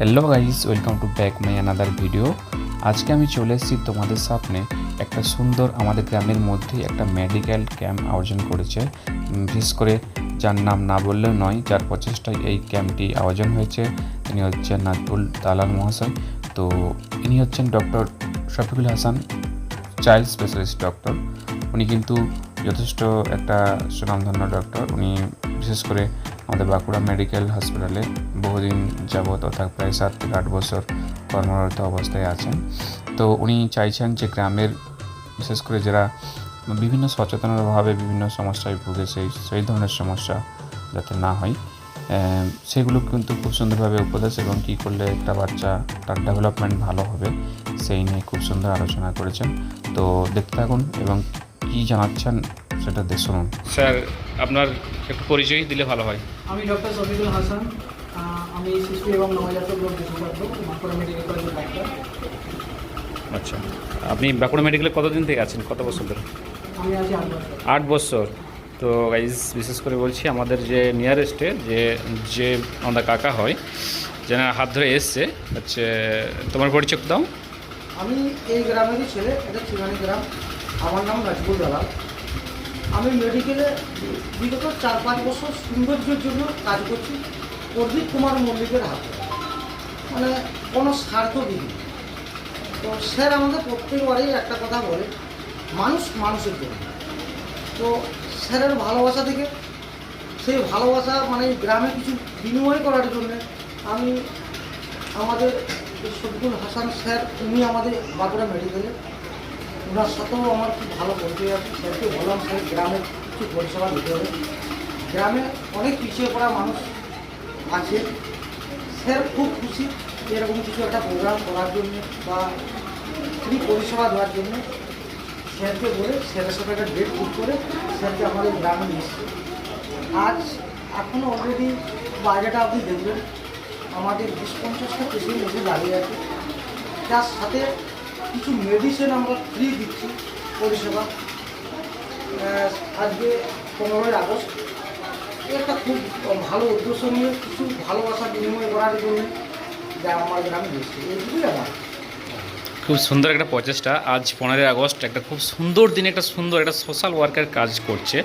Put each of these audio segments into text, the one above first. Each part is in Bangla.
Hello guys welcome to back my another video আজকে আমি চলে এসেছি তোমাদের সামনে একটা সুন্দর আমাদের গ্রামের মধ্যে একটা মেডিকেল ক্যাম্প আয়োজন করেছে। বিশেষ করে যার নাম না বললেও নয়, যার প্রচেষ্টায় এই ক্যাম্পটি আয়োজন হয়েছে। তিনি হচ্ছেন নাজবুল দালাল মহাশয়। তো ইনি হচ্ছেন doctor Shafiqul Hasan child specialist doctor উনি কিন্তু যথেষ্ট একটা সুনামধন্য ডক্টর উনি বিশেষ করে আমাদের বাঁকুড়া মেডিকেল হসপিটালে বহুদিন যাবৎ অর্থাৎ প্রায় সাত থেকে আট বছর কর্মরত অবস্থায় আছেন। তো উনি চাইছেন যে গ্রামের, বিশেষ করে যারা বিভিন্ন সচেতনার অভাবে বিভিন্ন সমস্যায় ভুগে সেই সেই ধরনের সমস্যা যাতে না হয় সেগুলো কিন্তু খুব সুন্দরভাবে উপদেশ এবং কী করলে একটা বাচ্চা তার ডেভেলপমেন্ট ভালো হবে সেই নিয়ে খুব সুন্দর আলোচনা করেছেন। তো দেখতে থাকুন এবং কী জানাচ্ছেন সেটা শুনুন। স্যার, আপনার একটু পরিচয় দিলে ভালো হয়। আমি ডক্টর শফিকুল হাসান আমি শিশু এবং নবজাতক রোগ বিশেষজ্ঞ বাঁকুড়া মেডিকেল কলেজের ডাক্তার। আচ্ছা। আপনি বাঁকুড়া মেডিকেলে কতদিন থেকে আছেন? কত বছর ধরে? আমি আছি আট বছর। আট বছর। তো গাইজ বিশেষ করে বলছি আমাদের যে নিয়ারেস্টে যে যে আমাদের কাকা হয় যেন হাত ধরে এসছে হচ্ছে তোমার পরিচয় দাও। আমি এই গ্রামেরই ছেলে এটা চিরানি গ্রাম। আমার নাম নাজবুল দালাল আমি মেডিকেলে বিগত চার পাঁচ বছর সৌন্দর্যের জন্য কাজ করছি। প্রদীপ কুমার মল্লিকের হাতে। মানে কোনো স্বার্থবিহীন। তো স্যার আমাদের প্রত্যেকবারেই একটা কথা বলে, মানুষ মানুষের জন্য। তো স্যারের ভালোবাসা থেকে, সেই ভালোবাসা মানে গ্রামে কিছু বিনিময় করার জন্য আমি আমাদের শফিকুল হাসান স্যার, উনি আমাদের বাঁকুড়া মেডিকেলে ওনার সাথেও আমার খুব ভালো পরিচয় আছে স্যারকে বললাম স্যার গ্রামে কিছু পরিষেবা দিতে হবে। গ্রামে অনেক পিছিয়ে পড়া মানুষ আছে। স্যার খুব খুশি এরকম কিছু একটা প্রোগ্রাম করার জন্য বা ফ্রি পরিষেবা দেওয়ার জন্য স্যারকে বলে, স্যারের সাথে একটা ডেট বুক করে স্যারকে আমাদের গ্রামে নিচ্ছে আজ এখনও অলরেডি বাইরেটা আপনি দেখবেন। আমাদের বিশ পঞ্চাশটা পেশেন্ট এসে দাঁড়িয়ে আছে। তার সাথে কিছু মেডিসিন আমরা ফ্রি দিচ্ছি পরিষেবা। আজকে পনেরোই আগস্ট। একটা খুব ভালো উদ্দেশ্য নিয়ে কিছু ভালোবাসা বিনিময় করার জন্য যা আমার গ্রামে দিচ্ছে এইগুলোই আমার। খুব সুন্দর একটা প্রচেষ্টা। আজ পনেরোই আগস্ট, একটা খুব সুন্দর দিনে একটা সুন্দর, একটা সোশ্যাল ওয়ার্কের কাজ করছে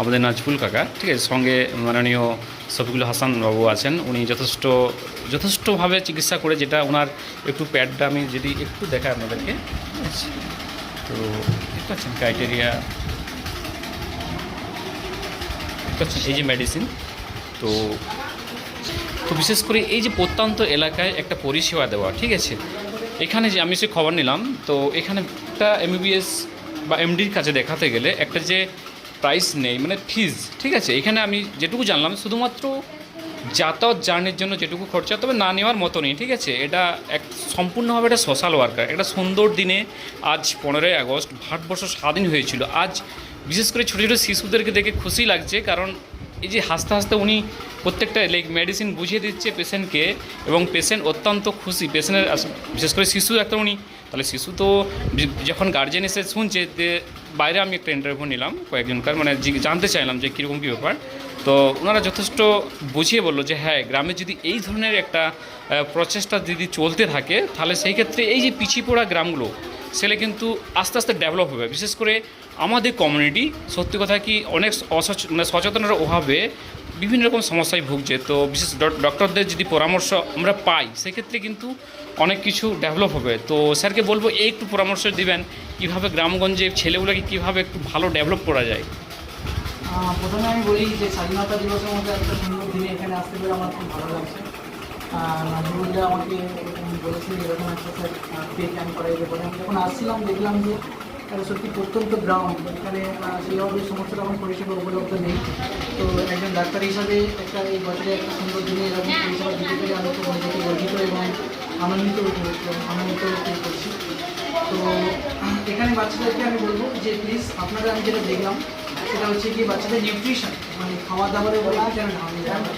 আমাদের নাজফুল কাকা। ঠিক আছে, সঙ্গে মাননীয় শফিকুল হাসান বাবু আছেন। উনি যথেষ্ট, যথেষ্টভাবে চিকিৎসা করে যেটা ওনার একটু প্যাডটা আমি যদি একটু দেখাই আপনাদেরকে। ঠিক? তো দেখতে পাচ্ছেন ক্রাইটেরিয়া এই যে মেডিসিন তো তো বিশেষ করে এই যে প্রত্যন্ত এলাকায় একটা পরিষেবা দেওয়া, ঠিক আছে? এখানে যে আমি সে খবর নিলাম, তো এখানে একটা এমবিবিএস বা এমডির কাছে দেখাতে গেলে একটা যে প্রাইস নেই মানে ফিজ ঠিক আছে? এখানে আমি যেটুকু জানলাম, শুধুমাত্র যাতায়াত জার্নির জন্য যেটুকু খরচা, তবে না নেওয়ার মতো নেই, ঠিক আছে? এটা এক সম্পূর্ণভাবে একটা সোশ্যাল ওয়ার্কার একটা সুন্দর দিনে আজ পনেরোই আগস্ট, ভারতবর্ষ স্বাধীন হয়েছিল। আজ বিশেষ করে ছোটো ছোটো শিশুদেরকে দেখে খুশি লাগছে, কারণ এই যে হাসতে হাসতে উনি প্রত্যেকটা লাইক মেডিসিন বুঝিয়ে দিচ্ছে পেশেন্টকে এবং পেশেন্ট অত্যন্ত খুশি। পেশেন্টের বিশেষ করে শিশু একটা উনি। তাহলে শিশু তো, যখন গার্জেন এসে শুনছে যে বাইরে আমি একটা ইন্টারভিউ নিলাম কয়েকজনকার মানে জানতে চাইলাম যে কীরকম কী ব্যাপার। তো ওনারা যথেষ্ট বুঝিয়ে বলল যে হ্যাঁ গ্রামে যদি এই ধরনের একটা প্রচেষ্টা যদি চলতে থাকে, তাহলে সেই ক্ষেত্রে এই যে পিছিয়ে পড়া গ্রামগুলো সেটা কিন্তু আস্তে আস্তে ডেভেলপ হবে। বিশেষ করে আমাদের কমিউনিটি সত্যি কথা কি অনেক অসচ মানে সচেতনার অভাবে বিভিন্ন রকম সমস্যায় ভুগছে। তো বিশেষ ডক- ডক্টরদের যদি পরামর্শ আমরা পাই, সেক্ষেত্রে কিন্তু অনেক কিছু ডেভেলপ হবে। তো স্যারকে বলব এই একটু পরামর্শ দিবেন, কীভাবে গ্রামগঞ্জে ছেলেগুলোকে কীভাবে একটু ভালো ডেভেলপ করা যায়? প্রথমে আমি বলি যে, স্বাধীনতা দিবসের মধ্যে একটা সুন্দর দিনে এখানে আসতে পেরে আমার খুব ভালো লাগছে। নাজিবুল্লাহ আমাকে এরকম এরকম একটা স্যার পে ক্যাম্প যেতে পারে আমি যখন আসছিলাম, দেখলাম যে এটা সত্যি প্রত্যন্ত গ্রাম এখানে সেইভাবে সমস্ত রকম পরিষেবা উপলব্ধ নেই। তো একজন ডাক্তার হিসাবে একটা এই বছরে একটা সুন্দর দিনে এরকম পরিষেবা দিতে পেরে আমি খুব নিজেকে গর্বিত এবং আনন্দিত আনন্দিত করছি। তো, এখানে বাচ্চাদেরকে আমি বলব যে প্লিজ আপনারা আমি যেটা দেখলাম, সেটা হচ্ছে কি, বাচ্চাদের নিউট্রিশন মানে খাওয়া দাওয়ারের উপরে দিতে হবে।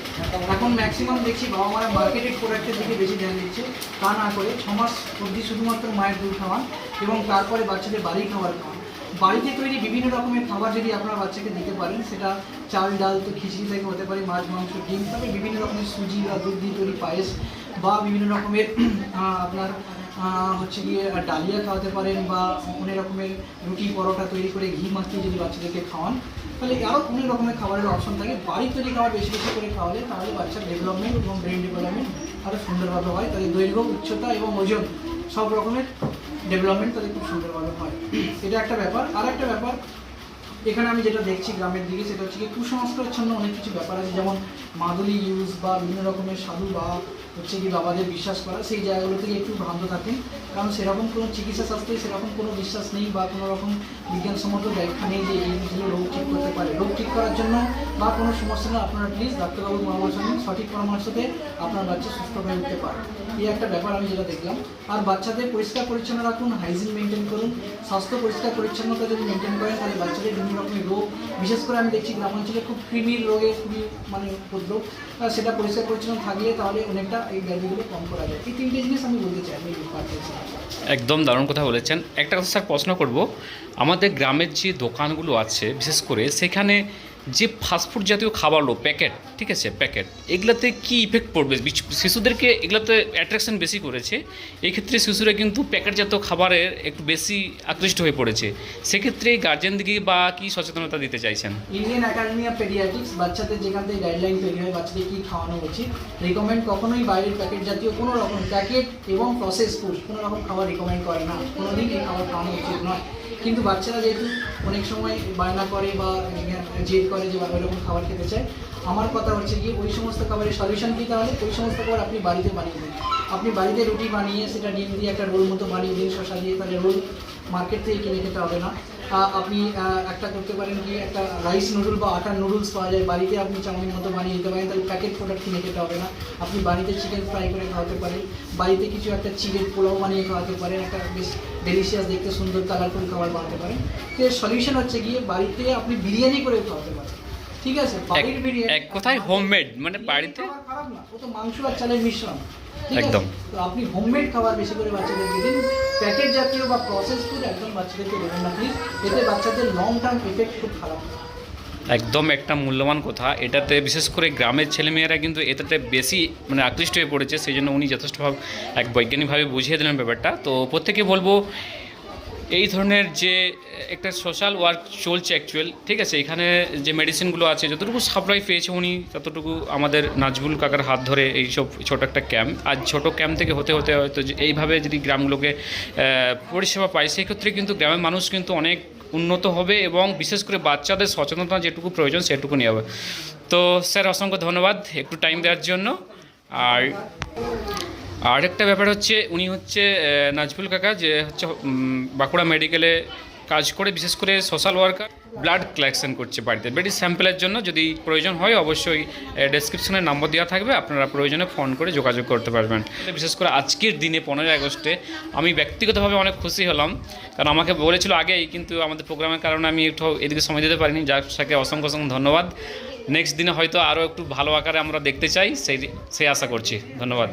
এখন ম্যাক্সিমাম দেখছি বাবা মারা মার্কেটেড প্রোডাক্টের দিকে বেশি ধ্যান দিচ্ছে তা না করে ছ মাস অবধি শুধুমাত্র মায়ের দুধ খাওয়ান এবং তারপরে বাচ্চাদের বাড়ি খাবার খাওয়ান বাড়িতে তৈরি বিভিন্ন রকমের খাবার যদি আপনার বাচ্চাকে দিতে পারেন, সেটা চাল, ডাল তো খিচড়ি থেকে হতে পারে, মাছ, মাংস, ডিম তবে বিভিন্ন রকমের সুজি বা দুধ দিয়ে তৈরি পায়েস বা বিভিন্ন রকমের আপনার হচ্ছে গিয়ে ডালিয়া খাওয়াতে পারেন বা অনেক রকমের রুটি পরোটা তৈরি করে ঘি মাখিয়ে যদি বাচ্চাদেরকে খাওয়ান, তাহলে আরও অনেক রকমের খাবারের অপশন থাকে। বাড়ির তৈরি খাবার বেশি বেশি করে খাওয়ালে তাহলে বাচ্চার ডেভেলপমেন্ট এবং ব্রেন ডেভেলপমেন্ট আরও সুন্দরভাবে হয়। তাদের দৈর্ঘ্য, উচ্চতা এবং ওজন সব রকমের ডেভেলপমেন্ট তাদের খুব সুন্দরভাবে হয়। এটা একটা ব্যাপার। আর একটা ব্যাপার, এখানে আমি যেটা দেখছি গ্রামের দিকে, সেটা হচ্ছে কি কুসংস্কারচ্ছন্ন অনেক কিছু ব্যাপার আছে। যেমন মাদুলি ইউজ বা বিভিন্ন রকমের সাধু বা হচ্ছে কি বাবাদের বিশ্বাস করা, সেই জায়গাগুলো থেকে একটু ভ্রান্ত থাকেন। কারণ সেরকম কোনো চিকিৎসা শাস্ত্রে সেরকম কোনো বিশ্বাস নেই বা কোনো রকম বিজ্ঞানসম্মত ব্যাখ্যা নেই যে এই জিনিসগুলো রোগ ঠিক করতে পারে। রোগ ঠিক করার জন্য বা কোনো সমস্যা নেই, আপনারা প্লিজ ডাক্তারবাবুর পরামর্শ নিন, সঠিক পরামর্শতে আপনার বাচ্চা সুস্থ হয়ে উঠতে পারে। এই একটা ব্যাপার আমি যেটা দেখলাম। আর বাচ্চাদের পরিষ্কার পরিচ্ছন্ন রাখুন হাইজিন মেনটেন করুন। স্বাস্থ্য পরিষ্কার পরিচ্ছন্নতা যদি মেনটেন করেন, তাহলে বাচ্চাদের বিভিন্ন রকমের রোগ, বিশেষ করে আমি দেখছি গ্রামাঞ্চলে খুব কৃমির রোগে খুবই মানে উপদ্রব সেটা পরিষ্কার পরিচ্ছন্ন থাকলে তাহলে অনেকটা একদম দারুণ কথা বলেছেন। একটা কথা স্যার প্রশ্ন করব, আমাদের গ্রামের যে দোকানগুলো আছে, বিশেষ করে সেখানে যে ফাস্টফুড জাতীয় খাবারগুলো প্যাকেট ঠিক আছে প্যাকেট এগুলাতে কি ইফেক্ট পড়বে? শিশুদেরকে এগুলাতে অ্যাট্রাকশন বেশি করেছে এই ক্ষেত্রে শিশুরা কিন্তু প্যাকেট জাতীয় খাবারের একটু বেশি আকৃষ্ট হয়ে পড়েছে। সেক্ষেত্রে গার্জেনদিকে বা কি সচেতনতা দিতে চাইছেন? ইন্ডিয়ান একাডেমি অফ পেডিয়াট্রিক্স বাচ্চাদের যেখান থেকে গাইডলাইন তৈরি হয়, বাচ্চাদের কী খাওয়ানো উচিত রিকমেন্ড কখনোই বাইরের প্যাকেট জাতীয় কোনো রকম প্যাকেট এবং প্রসেস ফুড কোনো রকম খাবার রিকমেন্ড করে না। কোনোদিন এই খাবার খাওয়ানো উচিত নয়। কিন্তু বাচ্চারা যেহেতু অনেক সময় বায়না করে বা জেদ করে যে বাবা এরকম খাবার খেতে চায়, আমার কথা হচ্ছে কি ওই সমস্ত খাবারের সলিউশন কী তাহলে? ওই সমস্ত খাবার আপনি বাড়িতে বানিয়ে দিন। আপনি বাড়িতে রুটি বানিয়ে সেটা ডিম দিয়ে একটা রোল মতো বানিয়ে দিন শশা দিয়ে, তাহলে রোল মার্কেট থেকে কিনে খেতে হবে না। আপনি একটা করতে পারেন কি একটা রাইস নুডল বা আটার নুডলস পাওয়া যায়। বাড়িতে আপনি চাউমিন মতো বানিয়ে দিতে পারেন তাহলে প্যাকেট প্রোডাক্ট কিনে খেতে হবে না। আপনি বাড়িতে চিকেন ফ্রাই করে খাওয়াতে পারেন। বাড়িতে কিছু একটা চিকেন পোলাও বানিয়ে খাওয়াতে পারেন। একটা বেশ ডেলিশিয়াস দেখতে সুন্দর কালারফুল খাবার বানাতে পারেন। তো এর সলিউশন হচ্ছে গিয়ে বাড়িতে আপনি বিরিয়ানি করে খাওয়াতে পারেন। ঠিক আছে? বাড়ির বিরিয়ানি এক কথায় হোমমেড মানে বাড়িতে খারাপ না ও তো মাংস আর চালের মিশ্রণ একদম। তো আপনি হোমমেড খাবার বেশি করে বাচ্চাদেরকে দিন প্যাকেট জাতীয় বা প্রসেস ফুড একদম বাচ্চাদেরকে দেবেন না প্লিজ এতে বাচ্চাদের লং টার্ম এফেক্ট খুব খারাপ। একদম একটা মূল্যবান কথা। এটাতে বিশেষ করে গ্রামের ছেলেমেয়েরা কিন্তু এটাতে বেশি মানে আকৃষ্ট হয়ে পড়েছে সেই জন্য উনি যথেষ্টভাবে এক বৈজ্ঞানিকভাবে বুঝিয়ে দিলেন ব্যাপারটা। তো প্রত্যেকে বলব এই ধরনের যে, একটা সোশ্যাল ওয়ার্ক চলছে অ্যাকচুয়াল ঠিক আছে? এখানে যে মেডিসিনগুলো আছে, যতটুকু সাপ্লাই পেয়েছে উনি, ততটুকু আমাদের নাজবুল কাকার হাত ধরে এই সব ছোট একটা ক্যাম্প আর ছোট ক্যাম্প থেকে হতে হতে হয়তো এইভাবে যদি গ্রামগুলোকে পরিষেবা পায়, সেক্ষেত্রে কিন্তু গ্রামের মানুষ কিন্তু অনেক উন্নত হবে এবং বিশেষ করে বাচ্চাদের সচেতনতা যেটুকু প্রয়োজন, সেটুকু নিয়ে হবে। তো স্যার, অসংখ্য ধন্যবাদ একটু টাইম দেওয়ার জন্য। আর আরেকটা ব্যাপার হচ্ছে, উনি হচ্ছে নাজবুল কাকা, যে হচ্ছে বাঁকুড়া মেডিকেলে কাজ করে, বিশেষ করে সোশ্যাল ওয়ার্কার, ব্লাড কালেকশন করছে বাড়িতে। বেডি স্যাম্পেলের জন্য যদি প্রয়োজন হয়, অবশ্যই ডেসক্রিপশনে নাম্বার দেওয়া থাকবে, আপনারা প্রয়োজনে ফোন করে যোগাযোগ করতে পারবেন। বিশেষ করে আজকের দিনে, পনেরোই আগস্টে, আমি ব্যক্তিগতভাবে অনেক খুশি হলাম, কারণ আমাকে বলেছিল আগেই, কিন্তু আমাদের প্রোগ্রামের কারণে আমি একটু এদিকে সময় দিতে পারিনি, যার সাথে অসংখ্য অসংখ্য ধন্যবাদ। নেক্সট দিনে হয়তো আরও একটু ভালো আকারে আমরা দেখতে চাই, সেই সেই আশা করছি। ধন্যবাদ।